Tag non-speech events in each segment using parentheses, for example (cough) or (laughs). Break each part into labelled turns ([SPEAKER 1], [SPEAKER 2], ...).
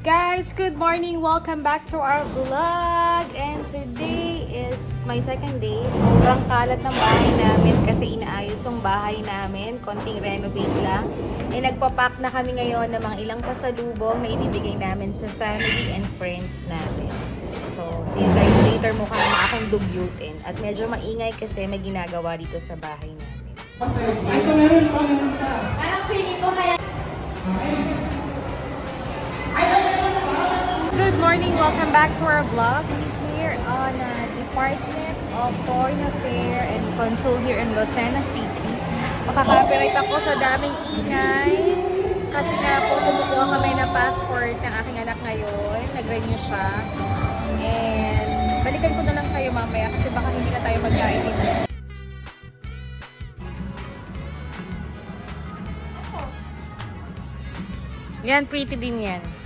[SPEAKER 1] Guys, good morning! Welcome back to our vlog! And today is my second day. Sobrang kalat ng bahay namin kasi inaayos yung bahay namin. Konting renovate lang. Eh, nagpapack na kami ngayon ng mga ilang pasalubong na ibibigay namin sa family and friends namin. So, see you guys later. Mukha na akong dugyutin. At medyo maingay kasi may ginagawa dito sa bahay namin.
[SPEAKER 2] Parang feeling ko kaya
[SPEAKER 1] Good morning! Welcome back to our vlog. We're here on uh, Department of Foreign Affairs and Consul here in Lucena City. Makaka-copyright ako sa daming ingay. Kasi nga po, kumukuha kami ng passport ng aking anak ngayon. Nag-renew siya. And balikan ko na lang kayo mamaya kasi baka hindi na tayo magkain dito. Yan, pretty din yan.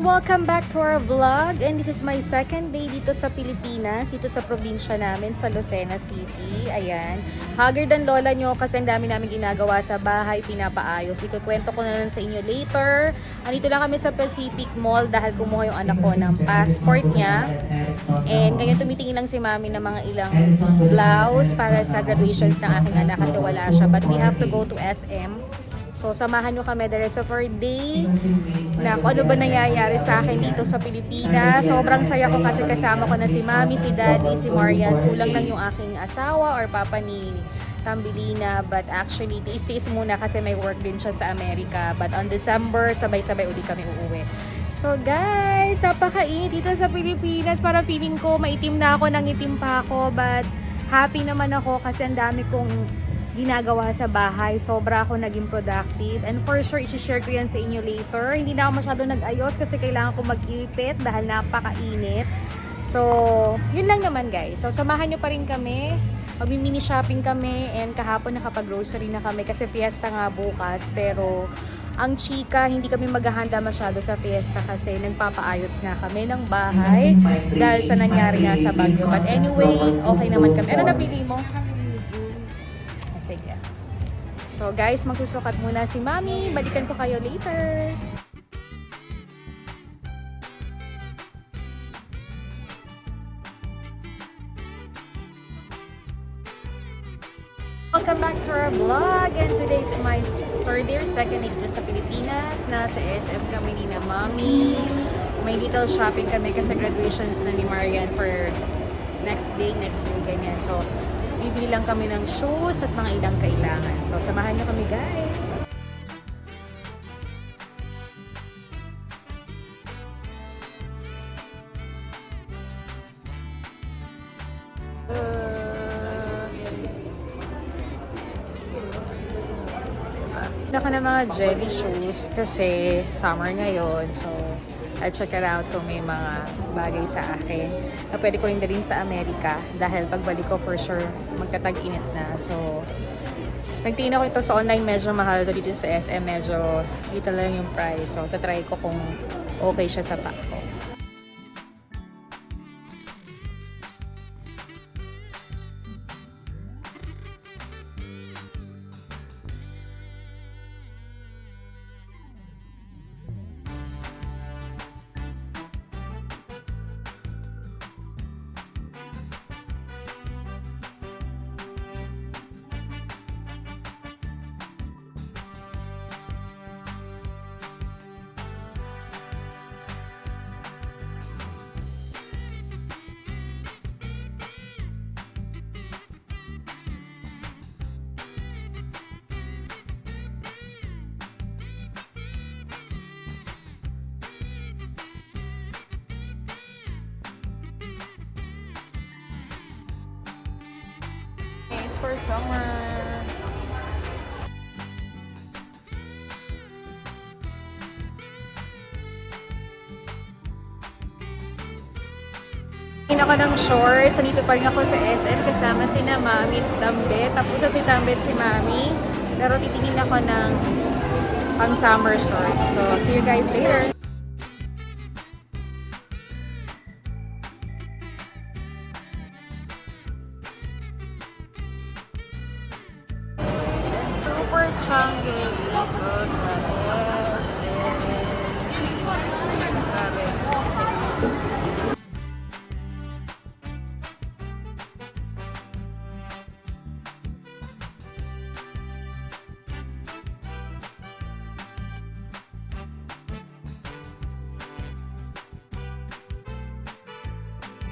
[SPEAKER 1] Welcome back to our vlog and this is my second day dito sa Pilipinas, dito sa probinsya namin sa Lucena City. Ayan. Haggard ang lola nyo kasi ang dami namin ginagawa sa bahay, pinapaayos. Ikukwento ko na lang sa inyo later. Andito lang kami sa Pacific Mall dahil kumuha yung anak ko ng passport niya. And ngayon tumitingin lang si mami ng mga ilang blouse para sa graduations ng aking anak kasi wala siya. But we have to go to SM. So, samahan nyo kami the rest of our day na kung ano ba nangyayari sa akin dito sa Pilipinas. Sobrang saya ko kasi kasama ko na si Mami, si Daddy, si Marian. Kulang lang yung aking asawa or papa ni Tambilina. But actually, tiis-tiis muna kasi may work din siya sa Amerika. But on December, sabay-sabay uli kami uuwi. So guys, napakainit dito sa Pilipinas. Para feeling ko, maitim na ako, nangitim pa ako. But happy naman ako kasi ang dami kong ginagawa sa bahay. Sobra ako naging productive. And for sure, isi-share ko yan sa inyo later. Hindi na ako masyado nag-ayos kasi kailangan ko mag-ipit dahil napakainit. So, yun lang naman guys. So, samahan nyo pa rin kami. Mag-mini shopping kami and kahapon nakapag-grocery na kami kasi fiesta nga bukas. Pero, ang chika, hindi kami maghahanda masyado sa fiesta kasi nagpapaayos nga kami ng bahay dahil sa nangyari nga sa Baguio. But anyway, okay naman kami. Ano napili mo? So guys, magsusukat muna si Mami. Balikan ko kayo later. Welcome back to our vlog and today it's my third or second dito sa Pilipinas. Nasa SM kami ni na Mami. May little shopping kami kasi graduations na ni Marian for next day, next day, ganyan. So, bibili lang kami ng shoes at mga ilang kailangan. So, samahan niyo kami guys. Naka na mga jelly shoes kasi summer ngayon. So, I'll check it out kung may mga bagay sa akin na pwede ko rin dalhin sa Amerika dahil pagbalik ko for sure magtatag-init na. So, nagtingin ako ito sa online medyo mahal to dito sa SM medyo dito lang yung price. So, tatry ko kung okay siya sa pack ko. For summer. Tingin ako ng shorts. Nandito pa rin ako sa SM kasama si na Mami at Tambe. Tapos sa si Tambe at si Mami. Pero titingin ako ng pang summer shorts. So, see you guys later. Super chunky sa SM.
[SPEAKER 2] namin.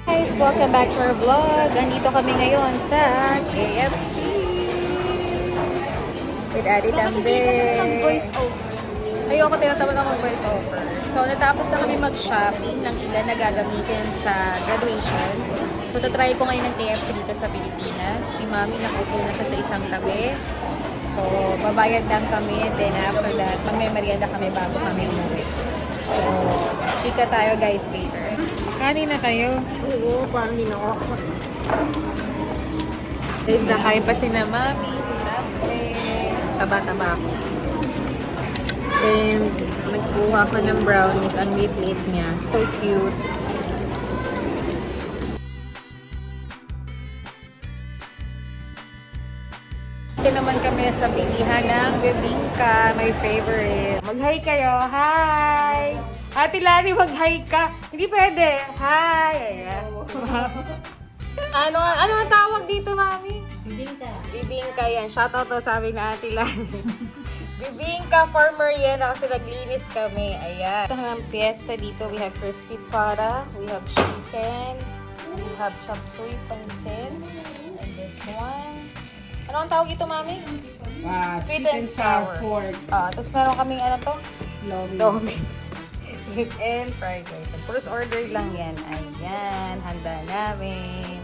[SPEAKER 1] Guys, welcome back to our vlog. Andito kami ngayon sa KFC. With Adi Dambe.
[SPEAKER 2] Voice over.
[SPEAKER 1] Ayoko tinatawag ako mag-voice over. So, natapos na kami mag-shopping ng ilan na gagamitin sa graduation. So, tatry ko ngayon ng KFC dito sa Pilipinas. Si Mami nakaupo na siya sa isang tabi. So, babayad lang kami. Then, after that, magme-merienda kami bago kami umuwi. So, chika tayo guys later. Kanin na kayo.
[SPEAKER 2] Oo, parang hindi na ako.
[SPEAKER 1] Guys, nakain pa si na Mami. Taba-taba ako. And, nagkuha ko ng brownies. Ang liit-liit niya. So cute. Ito naman kami sa bilihan ng bibingka, my favorite.
[SPEAKER 2] Mag-hi kayo. Hi! Ate Lani, mag-hi ka. Hindi pwede. Hi! Ayan. (laughs)
[SPEAKER 1] Ano, ano ang tawag dito, Mami?
[SPEAKER 2] Bibingka.
[SPEAKER 1] Bibingka yan. Shoutout to sabi na Ate Lani. (laughs) Bibingka for merienda kasi naglinis kami. Ayan. Ito ng fiesta dito. We have crispy pata. We have chicken. We have chop suey pansit. And this one. Ano ang tawag ito, Mami?
[SPEAKER 2] Ah,
[SPEAKER 1] Sweet and sour.
[SPEAKER 2] Pork.
[SPEAKER 1] Ah, tapos meron kaming ano to?
[SPEAKER 2] Lomi.
[SPEAKER 1] Dog. (laughs) and fried rice. First order lang yan. Ayan. Handa namin.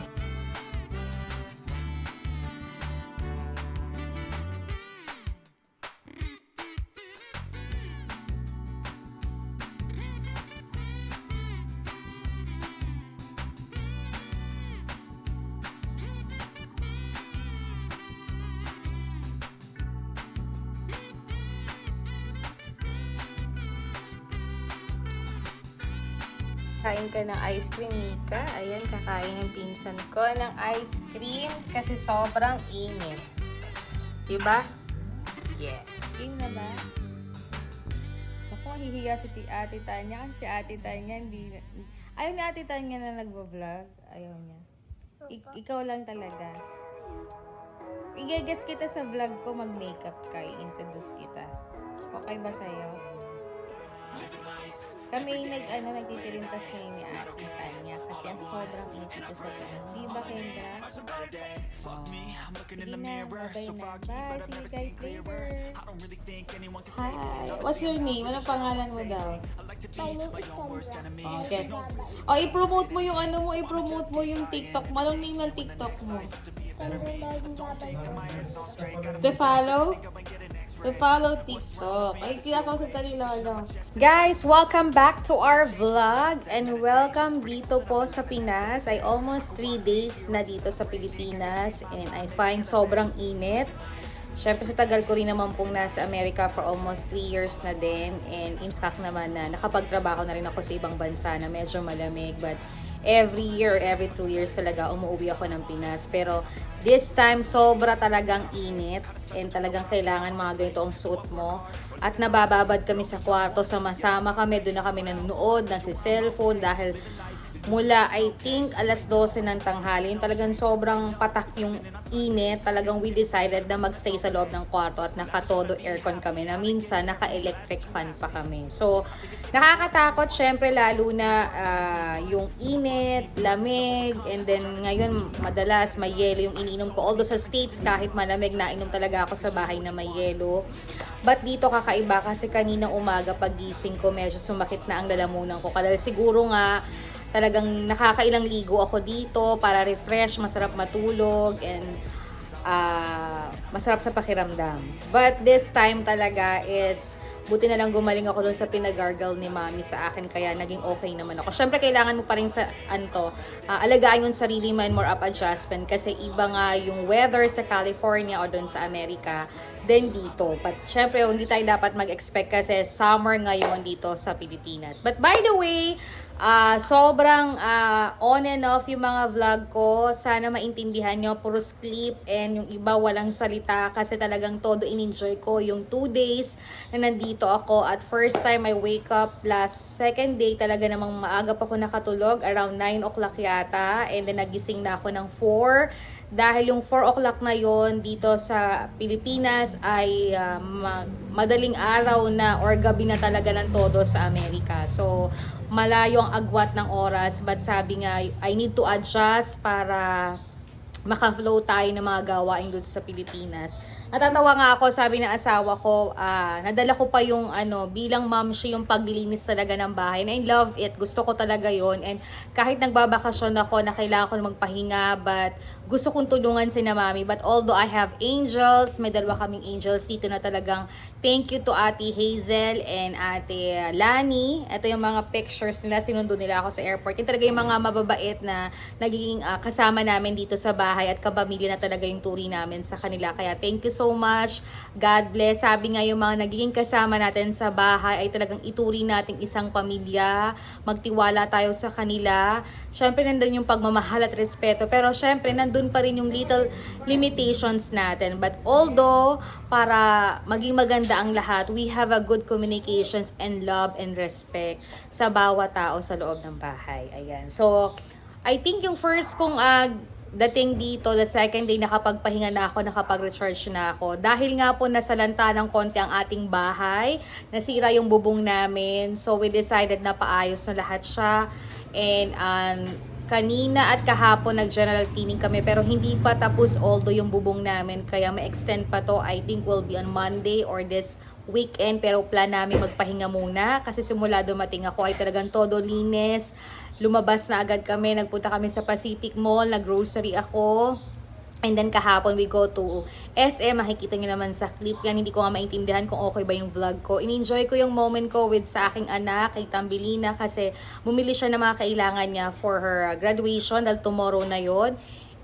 [SPEAKER 1] Kain ka ng ice cream, Mika. Ayan, kakain ng pinsan ko ng ice cream kasi sobrang init. Diba? Yes. King na ba? Ako, mahihiya si ti- Ate Tanya kasi si Ate Tanya hindi... Ayaw ni Ate Tanya na nagbo-vlog. Ayaw niya. Ik- ikaw lang talaga. Igagas kita sa vlog ko, mag-makeup ka, i-introduce kita. Okay ba sa'yo? Kami nag ano nagtitirintas ngayon ni Ate Tanya kasi ang sobrang init dito sa Pinas. Di ba, Kendra? Oh. Hindi na, babay na. Bye, see you guys later. Hi, what's your name? Anong pangalan mo daw?
[SPEAKER 3] My name is Kendra.
[SPEAKER 1] Okay. Oh, i-promote mo yung ano mo, i-promote mo yung TikTok mo. Anong name ng TikTok mo?
[SPEAKER 3] Kendra Lordy Gabay
[SPEAKER 1] To follow? To follow TikTok. Ay, kinakausap ka ni Lolo. Guys, welcome back to our vlog and welcome dito po sa Pinas. I almost 3 days na dito sa Pilipinas and I find sobrang init. Siyempre sa tagal ko rin naman pong nasa Amerika for almost 3 years na din and in fact naman na nakapagtrabaho na rin ako sa ibang bansa na medyo malamig but every year, every 2 years talaga umuwi ako ng Pinas. Pero this time, sobra talagang init and talagang kailangan mga ganito ang suot mo. At nabababad kami sa kwarto, sama-sama kami, doon na kami nanonood, nagsi-cellphone dahil mula I think alas 12 ng tanghali, yung talagang sobrang patak yung init, talagang we decided na magstay sa loob ng kwarto at nakatodo aircon kami na minsan naka-electric fan pa kami. So, nakakatakot syempre lalo na ah, yung init, lamig, and then ngayon madalas may yelo yung iniinom ko. Although sa States kahit malamig na inom talaga ako sa bahay na may yelo. But dito kakaiba kasi kanina umaga pagising ko medyo sumakit na ang lalamunan ko. Kaya siguro nga talagang nakakailang ligo ako dito para refresh, masarap matulog, and ah, masarap sa pakiramdam. But this time talaga is, buti na lang gumaling ako doon sa pinagargle ni mami sa akin, kaya naging okay naman ako. Siyempre, kailangan mo pa rin sa, anto, ah, alagaan yung sarili mo and more up adjustment kasi iba nga yung weather sa California o doon sa Amerika than dito. But syempre, hindi tayo dapat mag-expect kasi summer ngayon dito sa Pilipinas. But by the way, ah sobrang ah, on and off yung mga vlog ko. Sana maintindihan nyo, puro clip and yung iba walang salita kasi talagang todo in-enjoy ko yung two days na nandito ako. At first time I wake up last second day talaga namang maaga pa ako nakatulog around 9 o'clock yata and then nagising na ako ng 4 dahil yung 4 o'clock na yon dito sa Pilipinas ay ma- madaling araw na or gabi na talaga ng todo sa Amerika. So, malayo ang agwat ng oras but sabi nga, I need to adjust para maka-flow tayo ng mga gawain doon sa Pilipinas. Natatawa nga ako, sabi ng asawa ko, ah, nadala ko pa yung ano, bilang mom siya yung paglilinis talaga ng bahay. And I love it. Gusto ko talaga yon And kahit nagbabakasyon ako na kailangan ko magpahinga, but gusto kong tulungan si na mami. But although I have angels, may dalawa kaming angels dito na talagang thank you to Ate Hazel and Ate Lani. Ito yung mga pictures nila, sinundo nila ako sa airport. Yung talaga yung mga mababait na nagiging ah, kasama namin dito sa bahay at kapamilya na talaga yung turi namin sa kanila. Kaya thank you so much. God bless. Sabi nga yung mga nagiging kasama natin sa bahay ay talagang ituri nating isang pamilya. Magtiwala tayo sa kanila. Syempre nandun yung pagmamahal at respeto. Pero syempre nandun pa rin yung little limitations natin. But although para maging maganda ang lahat, we have a good communications and love and respect sa bawat tao sa loob ng bahay. Ayan. So, I think yung first kong ah, dating dito, the second day nakapagpahinga na ako, nakapag-recharge na ako. Dahil nga po nasalanta ng konti ang ating bahay, nasira yung bubong namin. So we decided na paayos na lahat siya. And um, kanina at kahapon nag-general cleaning kami pero hindi pa tapos although yung bubong namin. Kaya ma-extend pa to. I think will be on Monday or this weekend pero plan namin magpahinga muna kasi simula dumating ako ay talagang todo linis lumabas na agad kami, nagpunta kami sa Pacific Mall, nag-grocery ako. And then kahapon we go to SM, makikita nyo naman sa clip yan, hindi ko nga maintindihan kung okay ba yung vlog ko. In-enjoy ko yung moment ko with sa aking anak, kay Tambilina, kasi bumili siya ng mga kailangan niya for her graduation, dahil tomorrow na yon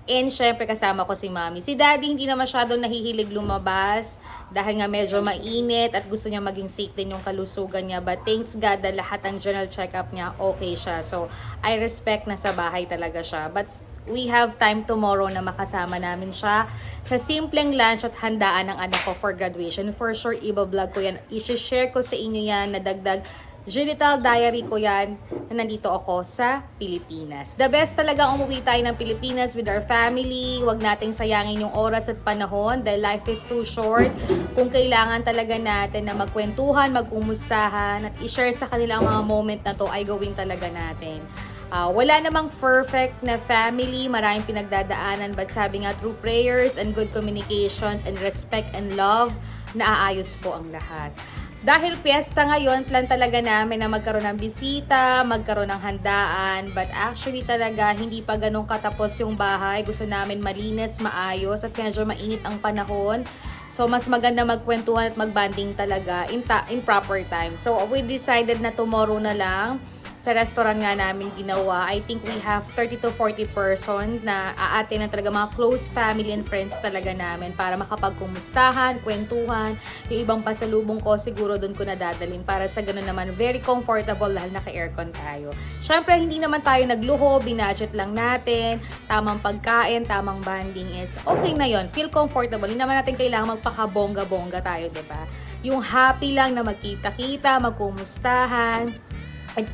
[SPEAKER 1] And syempre kasama ko si mami. Si daddy hindi na masyadong nahihilig lumabas dahil nga medyo mainit at gusto niya maging safe din yung kalusugan niya. But thanks God na lahat ng general check-up niya okay siya. So I respect na sa bahay talaga siya. But we have time tomorrow na makasama namin siya sa simpleng lunch at handaan ng anak ko for graduation. For sure, iba-vlog ko yan. I-share ko sa inyo yan na dagdag Genital diary ko yan na nandito ako sa Pilipinas. The best talaga umuwi tayo ng Pilipinas with our family. Huwag nating sayangin yung oras at panahon dahil life is too short. Kung kailangan talaga natin na magkwentuhan, magkumustahan at i-share sa kanila ang mga moment na to ay gawin talaga natin. Ah, wala namang perfect na family, maraming pinagdadaanan but sabi nga through prayers and good communications and respect and love, naaayos po ang lahat. Dahil piyesta ngayon, plan talaga namin na magkaroon ng bisita, magkaroon ng handaan. But actually talaga, hindi pa ganun katapos yung bahay. Gusto namin malinis, maayos, at medyo mainit ang panahon. So, mas maganda magkwentuhan at magbanding talaga in, ta- in proper time. So, we decided na tomorrow na lang sa restaurant nga namin ginawa. I think we have 30 to 40 person na aatin na talaga mga close family and friends talaga namin para makapagkumustahan, kwentuhan. Yung ibang pasalubong ko siguro doon ko nadadalhin para sa ganun naman very comfortable dahil naka-aircon tayo. Syempre hindi naman tayo nagluho, binudget lang natin, tamang pagkain, tamang banding is okay na yon Feel comfortable. Hindi naman natin kailangan magpaka-bongga-bongga tayo, 'di ba? Yung happy lang na magkita-kita, magkumustahan,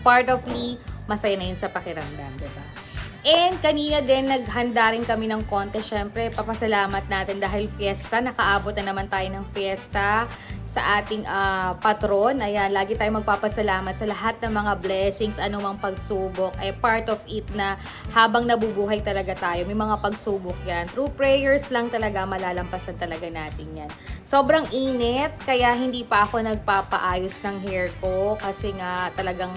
[SPEAKER 1] part of me, masaya na yun sa pakiramdam, di ba? And kanina din, naghanda rin kami ng konti. Siyempre, papasalamat natin dahil fiesta. Nakaabot na naman tayo ng fiesta sa ating ah, patron. Ayan, lagi tayong magpapasalamat sa lahat ng mga blessings, anumang pagsubok. Ay part of it na habang nabubuhay talaga tayo, may mga pagsubok yan. Through prayers lang talaga, malalampasan talaga natin yan. Sobrang init, kaya hindi pa ako nagpapaayos ng hair ko kasi nga talagang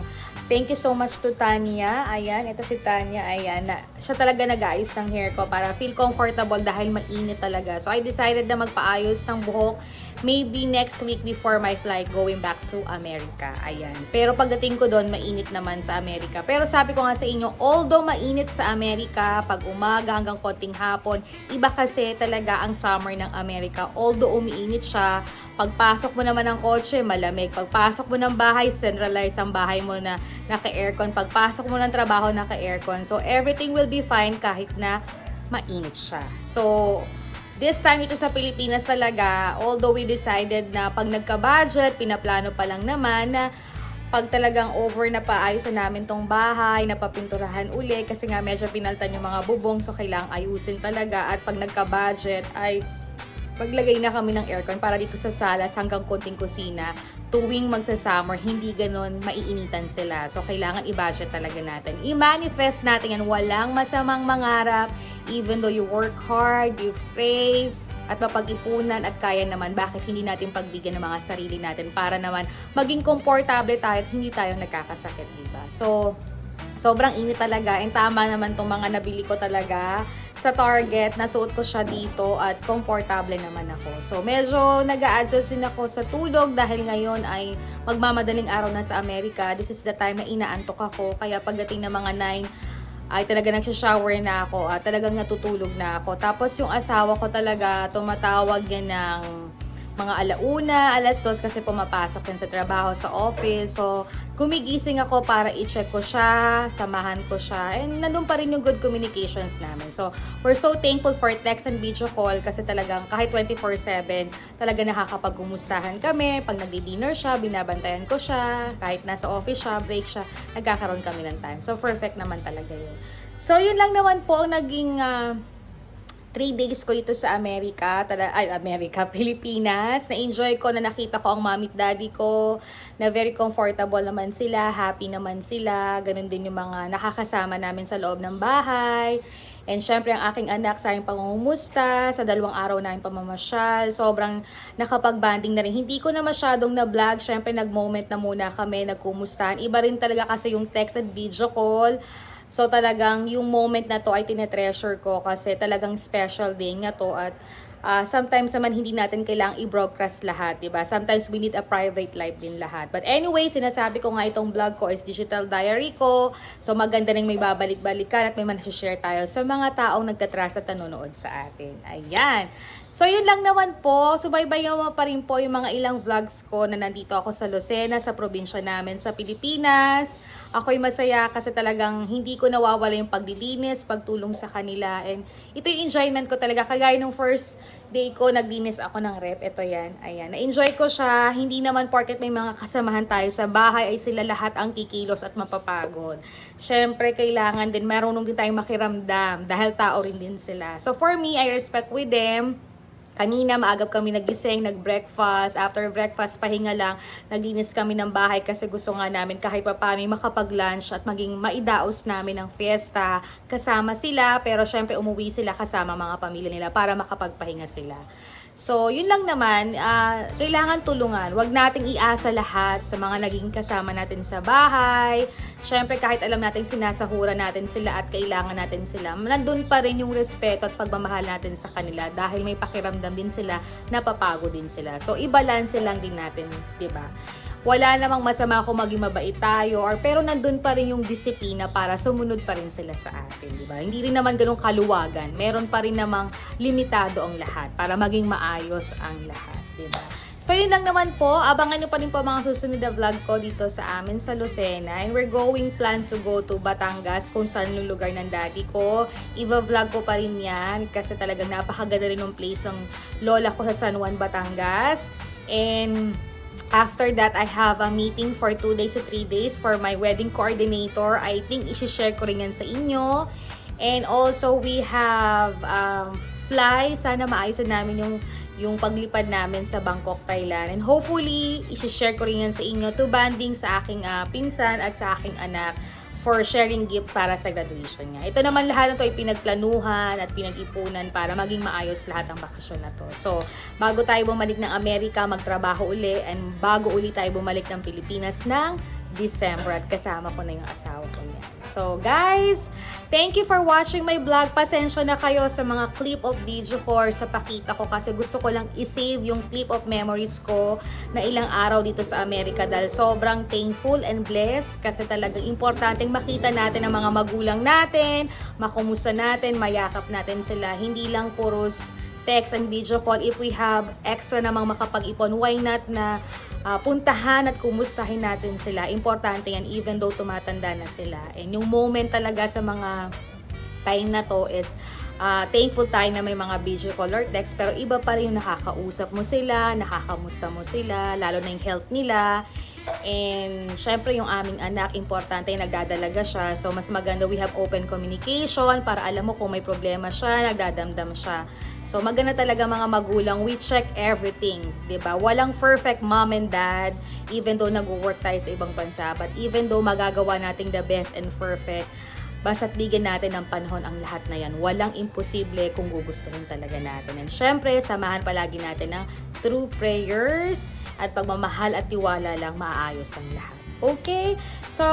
[SPEAKER 1] Thank you so much to Tanya. Ayan, ito si Tanya. Ayan, na, siya talaga nag-ayos ng hair ko para feel comfortable dahil mainit talaga. So, I decided na magpaayos ng buhok. Maybe next week before my flight going back to America. Ayan. Pero pagdating ko doon, mainit naman sa Amerika. Pero sabi ko nga sa inyo, although mainit sa Amerika, pag umaga hanggang konting hapon, iba kasi talaga ang summer ng Amerika. Although umiinit siya, pagpasok mo naman ng kotse, malamig. Pagpasok mo ng bahay, centralized ang bahay mo na naka-aircon. Pagpasok mo ng trabaho, naka-aircon. So, everything will be fine kahit na mainit siya. So, This time ito sa Pilipinas talaga, although we decided na pag nagka-budget, pinaplano pa lang naman na pag talagang over na paayos na namin tong bahay, napapinturahan uli kasi nga medyo pinaltan yung mga bubong so kailangang ayusin talaga. At pag nagka-budget ay paglagay na kami ng aircon para dito sa salas hanggang konting kusina tuwing magsa-summer, hindi ganon maiinitan sila. So, kailangan i-budget talaga natin. I-manifest natin yan. Walang masamang mangarap. Even though you work hard, you pray, at mapag-ipunan at kaya naman, bakit hindi natin pagbigyan ng mga sarili natin para naman maging komportable tayo at hindi tayo nagkakasakit, diba? So, sobrang init talaga. And tama naman tong mga nabili ko talaga sa Target. Nasuot ko siya dito at komportable naman ako. So, medyo nag adjust din ako sa tulog dahil ngayon ay magmamadaling araw na sa Amerika. This is the time na inaantok ako. Kaya pagdating ng mga 9, ay talaga nagsha-shower na ako at talagang natutulog na ako. Tapos yung asawa ko talaga tumatawag yan ng mga alauna, alas dos kasi pumapasok yun sa trabaho, sa office. So, gumigising ako para i-check ko siya, samahan ko siya, and nandun pa rin yung good communications namin. So, we're so thankful for text and video call kasi talagang kahit 24-7, talaga nakakapag-umustahan kami. Pag nagdi-dinner siya, binabantayan ko siya. Kahit nasa office siya, break siya, nagkakaroon kami ng time. So, perfect naman talaga yun. So, yun lang naman po ang naging uh, 3 days ko ito sa Amerika, tala, ay Amerika, (laughs) Pilipinas. Na-enjoy ko na nakita ko ang mami at daddy ko, na very comfortable naman sila, happy naman sila. Ganun din yung mga nakakasama namin sa loob ng bahay. And syempre ang aking anak sa aking pangungumusta, sa dalawang araw na yung pamamasyal. Sobrang nakapag-banding na rin. Hindi ko na masyadong na-vlog. Syempre nag-moment na muna kami, nagkumustahan. Iba rin talaga kasi yung text at video call So talagang yung moment na to ay tinetreasure ko kasi talagang special day nga to at ah, sometimes naman hindi natin kailangang i-broadcast lahat, 'di ba? Sometimes we need a private life din lahat. But anyway, sinasabi ko nga itong vlog ko is digital diary ko. So maganda rin may babalik-balikan at may share tayo sa mga taong nagtatrust at nanonood sa atin. Ayan. So yun lang naman po. Subaybayan mo pa rin po yung mga ilang vlogs ko na nandito ako sa Lucena, sa probinsya namin sa Pilipinas. Ako'y masaya kasi talagang hindi ko nawawala yung paglilinis, pagtulong sa kanila. And ito yung enjoyment ko talaga. Kagaya nung first day ko, naglinis ako ng rep. Ito yan. Ayan. Na-enjoy ko siya. Hindi naman porket may mga kasamahan tayo sa bahay ay sila lahat ang kikilos at mapapagod. Siyempre, kailangan din, marunong din tayong makiramdam dahil tao rin din sila. So for me, I respect with them. Kanina, maagap kami nagising, nag-breakfast. After breakfast, pahinga lang. Naginis kami ng bahay kasi gusto nga namin kahit pa paano makapag-lunch at maging maidaos namin ng fiesta. Kasama sila, pero syempre umuwi sila kasama mga pamilya nila para makapagpahinga sila. So, yun lang naman, ah, kailangan tulungan. Huwag nating iasa lahat sa mga naging kasama natin sa bahay. Siyempre, kahit alam natin sinasahura natin sila at kailangan natin sila, nandun pa rin yung respeto at pagmamahal natin sa kanila dahil may pakiramdam din sila, napapagod din sila. So, i-balance lang din natin, 'di ba? Wala namang masama kung maging mabait tayo or pero nandun pa rin yung disiplina para sumunod pa rin sila sa atin, di ba? Hindi rin naman ganun kaluwagan. Meron pa rin namang limitado ang lahat para maging maayos ang lahat, di ba? So, yun lang naman po. Abangan nyo pa rin po mga susunod na vlog ko dito sa amin sa Lucena. And we're going plan to go to Batangas kung saan yung lugar ng daddy ko. Iba-vlog ko pa rin yan kasi talagang napakaganda rin ng place ng lola ko sa San Juan, Batangas. And After that, I have a meeting for 2 days to 3 days for my wedding coordinator. I think isi-share ko rin yan sa inyo. And also, we have um, fly. Sana maayos na namin yung yung paglipad namin sa Bangkok, Thailand. And hopefully, isi-share ko rin yan sa inyo to banding sa aking ah, pinsan at sa aking anak for sharing gift para sa graduation niya. Ito naman lahat na to ay pinagplanuhan at pinag-ipunan para maging maayos lahat ng bakasyon na to. So, bago tayo bumalik ng Amerika, magtrabaho uli, and bago uli tayo bumalik ng Pilipinas ng December at kasama ko na yung asawa ko niyan. So guys, thank you for watching my vlog. Pasensya na kayo sa mga clip of video ko sa pakita ko kasi gusto ko lang isave yung clip of memories ko na ilang araw dito sa Amerika dahil sobrang thankful and blessed kasi talagang importanteng makita natin ang mga magulang natin, makumusta natin, mayakap natin sila. Hindi lang puros text and video call. If we have extra namang makapag-ipon, why not na ah, puntahan at kumustahin natin sila. Importante yan even though tumatanda na sila. And yung moment talaga sa mga time na to is ah, thankful tayo na may mga video call or text pero iba pa rin yung nakakausap mo sila, nakakamusta mo sila, lalo na yung health nila. And syempre yung aming anak, importante nagdadalaga siya. So mas maganda we have open communication para alam mo kung may problema siya, nagdadamdam siya. So maganda talaga mga magulang, we check everything, 'di ba? Walang perfect mom and dad even though nag-work tayo sa ibang bansa, but even though magagawa nating the best and perfect, basta't bigyan natin ng panahon ang lahat na yan. Walang imposible kung gugustuhin talaga natin. And syempre, samahan palagi natin ng true prayers at pagmamahal at tiwala lang maayos ang lahat. Okay? So,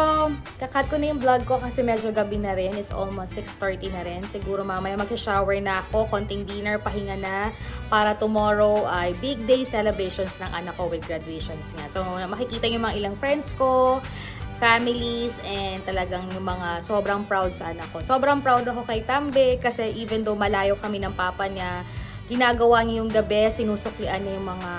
[SPEAKER 1] kakat ko na yung vlog ko kasi medyo gabi na rin. It's almost 6.30 na rin. Siguro mamaya mag-shower na ako, konting dinner, pahinga na. Para tomorrow ay big day celebrations ng anak ko with graduations niya. So, makikita yung mga ilang friends ko, families, and talagang yung mga sobrang proud sa anak ko. Sobrang proud ako kay Tambe kasi even though malayo kami ng papa niya, ginagawa niya yung gabi, sinusuklian niya yung mga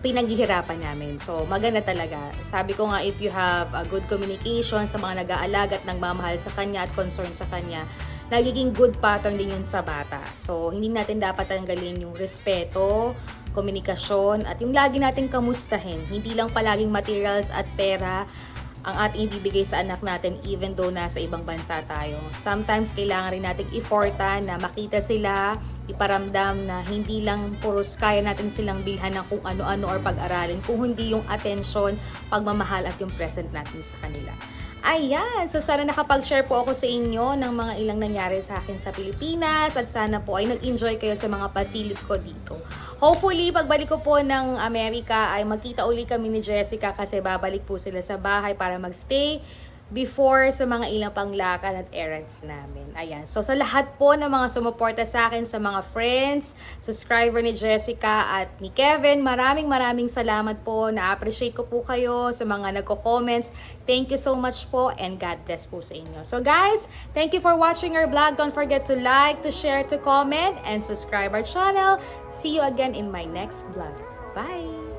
[SPEAKER 1] pinaghihirapan namin. So, maganda talaga. Sabi ko nga, if you have a good communication sa mga nag-aalaga at nagmamahal sa kanya at concern sa kanya, nagiging good pattern din yun sa bata. So, hindi natin dapat tanggalin yung respeto, komunikasyon, at yung lagi natin kamustahin. Hindi lang palaging materials at pera ang ating ibibigay sa anak natin even though nasa ibang bansa tayo. Sometimes kailangan rin nating effortan na makita sila, iparamdam na hindi lang puros kaya natin silang bilhan ng kung ano-ano or pag-aralin, kung hindi yung attention, pagmamahal at yung present natin sa kanila. Ayan! So sana nakapag-share po ako sa inyo ng mga ilang nangyari sa akin sa Pilipinas at sana po ay nag-enjoy kayo sa mga pasilip ko dito. Hopefully, pagbalik ko po ng Amerika ay magkita uli kami ni Jessica kasi babalik po sila sa bahay para magstay before sa mga ilang panglakad at errands namin. Ayan. So, sa lahat po ng mga sumuporta sa akin, sa mga friends, subscriber ni Jessica at ni Kevin, maraming maraming salamat po. Na-appreciate ko po kayo sa mga nagko-comments. Thank you so much po and God bless po sa inyo. So guys, thank you for watching our vlog. Don't forget to like, to share, to comment, and subscribe our channel. See you again in my next vlog. Bye!